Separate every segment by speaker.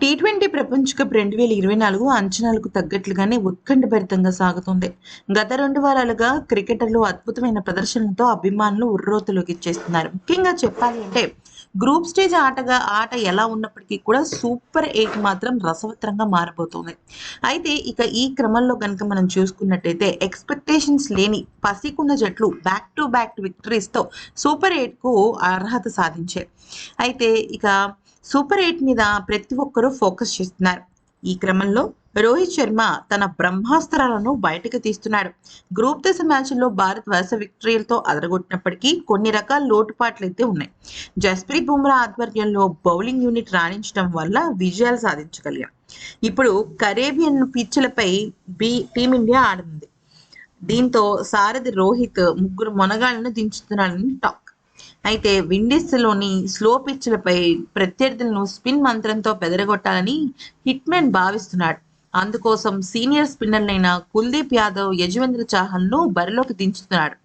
Speaker 1: T twenty ప్రపంచ cup రెండు వేల ఇరవై నాలుగు అంచనాలకు తగ్గట్లుగానే ఉత్కంఠభరితంగా సాగుతుంది. గత రెండు వారాలుగా క్రికెటర్లు అద్భుతమైన ప్రదర్శనలతో అభిమానులు ఉర్రోతలోకి ఇచ్చేస్తున్నారు ముఖ్యంగా చెప్పాలి అంటే గ్రూప్ స్టేజ్ ఆటగా ఆట ఎలా ఉన్నప్పటికీ కూడా సూపర్ ఎయిట్ మాత్రం రసవత్రంగా మారిపోతుంది. అయితే ఇక ఈ క్రమంలో కనుక మనం చూసుకున్నట్టయితే ఎక్స్పెక్టేషన్స్ లేని పసికున్న జట్లు బ్యాక్ టు బ్యాక్ విక్టరీస్తో సూపర్ ఎయిట్కు అర్హత సాధించాయి. అయితే ఇక సూపర్ ఎయిట్ మీద ప్రతి ఒక్కరూ ఫోకస్ చేస్తున్నారు. ఈ క్రమంలో రోహిత్ శర్మ తన బ్రహ్మాస్త్రాలను బయటకు తీస్తున్నాడు గ్రూప్ దశ మ్యాచ్ల్లో భారత్ వరుస విక్టరీలతో అదరగొట్టినప్పటికీ కొన్ని రకాల లోటుపాట్లు అయితే ఉన్నాయి. జస్ప్రీత్ బుమ్రా ఆధ్వర్యంలో బౌలింగ్ యూనిట్ రాణించడం వల్ల విజయాలు సాధించగలిగాం. ఇప్పుడు కరేబియన్ పిచ్చులపై బి టీమిండియా ఆడింది దీంతో సారథి రోహిత్ ముగ్గురు మొనగాళ్ళను దించుతున్నాడని టాక్. అయితే విండీస్లోని స్లో పిచ్లపై ప్రత్యర్థులను స్పిన్ మంత్రంతో బెదరగొట్టాలని హిట్మెన్ భావిస్తున్నాడు. అందుకోసం సీనియర్ స్పిన్నర్లైన కుల్దీప్ యాదవ్ యజవేంద్ర చాహల్ను బరిలోకి దించుతున్నాడు.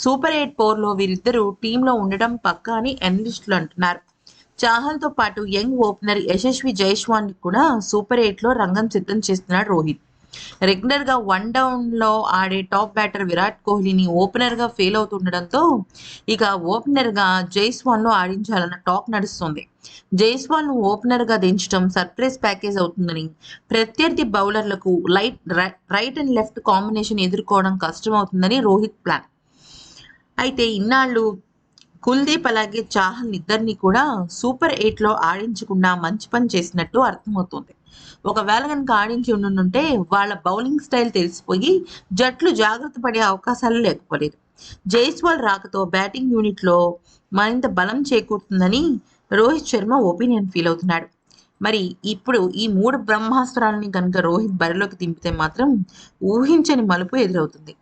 Speaker 1: సూపర్ ఎయిట్ పోర్లో వీరిద్దరూ టీంలో ఉండడం పక్కా అని అనలిస్టులు అంటున్నారు. చాహల్తో పాటు యంగ్ ఓపెనర్ యశస్వి జైష్వాన్ కూడా సూపర్ ఎయిట్లో రంగం సిద్ధం చేస్తున్నాడు రోహిత్. రెగ్యులర్గా వన్ డౌన్లో ఆడే టాప్ బ్యాటర్ విరాట్ కోహ్లీని ఓపెనర్గా ఫెయిల్ అవుతుండడంతో ఇక ఓపెనర్గా జైస్వాల్ను ఆడించాలన్న టాక్ నడుస్తుంది. జైస్వాల్ను ఓపెనర్గా దించడం సర్ప్రైజ్ ప్యాకేజ్ అవుతుందని ప్రత్యర్థి బౌలర్లకు light right and left combination ఎదుర్కోవడం కష్టమవుతుందని రోహిత్ ప్లాన్. అయితే ఇన్నాళ్ళు కుల్దీప్ అలాగే చాహల్ ఇద్దరిని కూడా సూపర్ ఎయిట్లో ఆడించకుండా మంచి పని చేసినట్టు అర్థమవుతుంది. ఒకవేళ కనుక ఆడించి ఉండుంటే వాళ్ళ బౌలింగ్ స్టైల్ తెలిసిపోయి జట్లు జాగ్రత్త పడే అవకాశాలు లేకపోలేదు. జైస్వాల్ రాకతో బ్యాటింగ్ యూనిట్లో మరింత బలం చేకూరుతుందని రోహిత్ శర్మ ఒపీనియన్ ఫీల్ అవుతున్నాడు. మరి ఇప్పుడు ఈ మూడు బ్రహ్మాస్త్రాలని కనుక రోహిత్ బరిలోకి దింపితే మాత్రం ఊహించని మలుపు ఎదురవుతుంది.